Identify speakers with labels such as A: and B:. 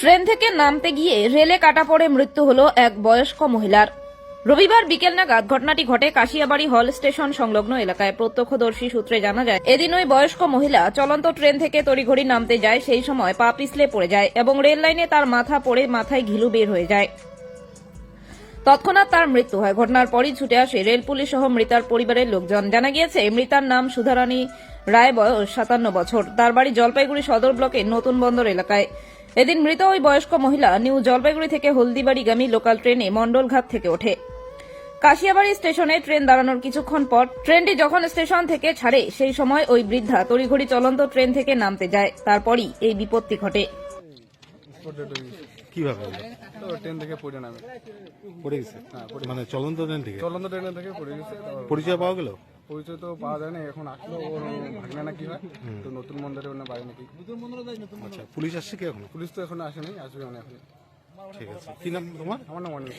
A: Train থেকে নামতে গিয়ে রেলে কাটা পড়ে মৃত্যু হলো এক বয়স্ক মহিলার। রবিবার বিকেল নাগাদ ঘটনাটি ঘটে কাশিয়াবাড়ি হল স্টেশন সংলগ্ন এলাকায়। প্রত্যক্ষদর্শী সূত্রে জানা যায়, এদিন ওই বয়স্ক মহিলা চলন্ত ট্রেন থেকে তড়িঘড়ি নামতে যায়, সেই সময় পা পিছলে পড়ে যায় এবং রেল লাইনে তার মাথা পড়ে মাথায় ঘিলু বের হয়ে যায়। তৎক্ষণাৎ তার মৃত্যু হয়। ঘটনার পরই ছুটে আসে রেল পুলিশ সহ মৃতার পরিবারের লোকজন। জানা গিয়েছে, মৃতার নাম সুধারানী রায় বয়স সাতান্ন বছর। তার বাড়ি জলপাইগুড়ি সদর ব্লকের নতুন বন্দর এলাকায়। এদিন মৃত ওই বয়স্ক মহিলা নিউ জলপাইগুড়ি থেকে হলদিবাড়িগামী লোকাল ট্রেনে মণ্ডলঘাট থেকে ওঠে। কাশিয়াবাড়ি স্টেশনে ট্রেন দাঁড়ানোর কিছুক্ষণ পর ট্রেনটি যখন স্টেশন থেকে ছাড়ে সেই সময় ওই বৃদ্ধা তড়িঘড়ি চলন্ত ট্রেন থেকে নামতে যায়। তারপরই এই বিপত্তি ঘটে।
B: হয়ে গেছে
C: কীভাবে
B: তো ট্রেন থেকে পড়ে নামে।
C: পড়ে গেছে? মানে চলন্ত ট্রেন থেকে?
B: চলন্ত ট্রেনের থেকে পড়ে গেছে।
C: পরিচয় পাওয়া গেল?
B: পরিচয় তো পাওয়া যায় না এখন আসলো ওর ভাগনা না কি হয় তো নতুন মন্দিরে ওনার বাড়ি নাকি
C: আচ্ছা পুলিশ আসছে কি এখন?
B: পুলিশ তো এখন আসেনি আসবে মানে এখন
C: ঠিক আছে কি নাম তোমার?
B: আমার নাম অনিল।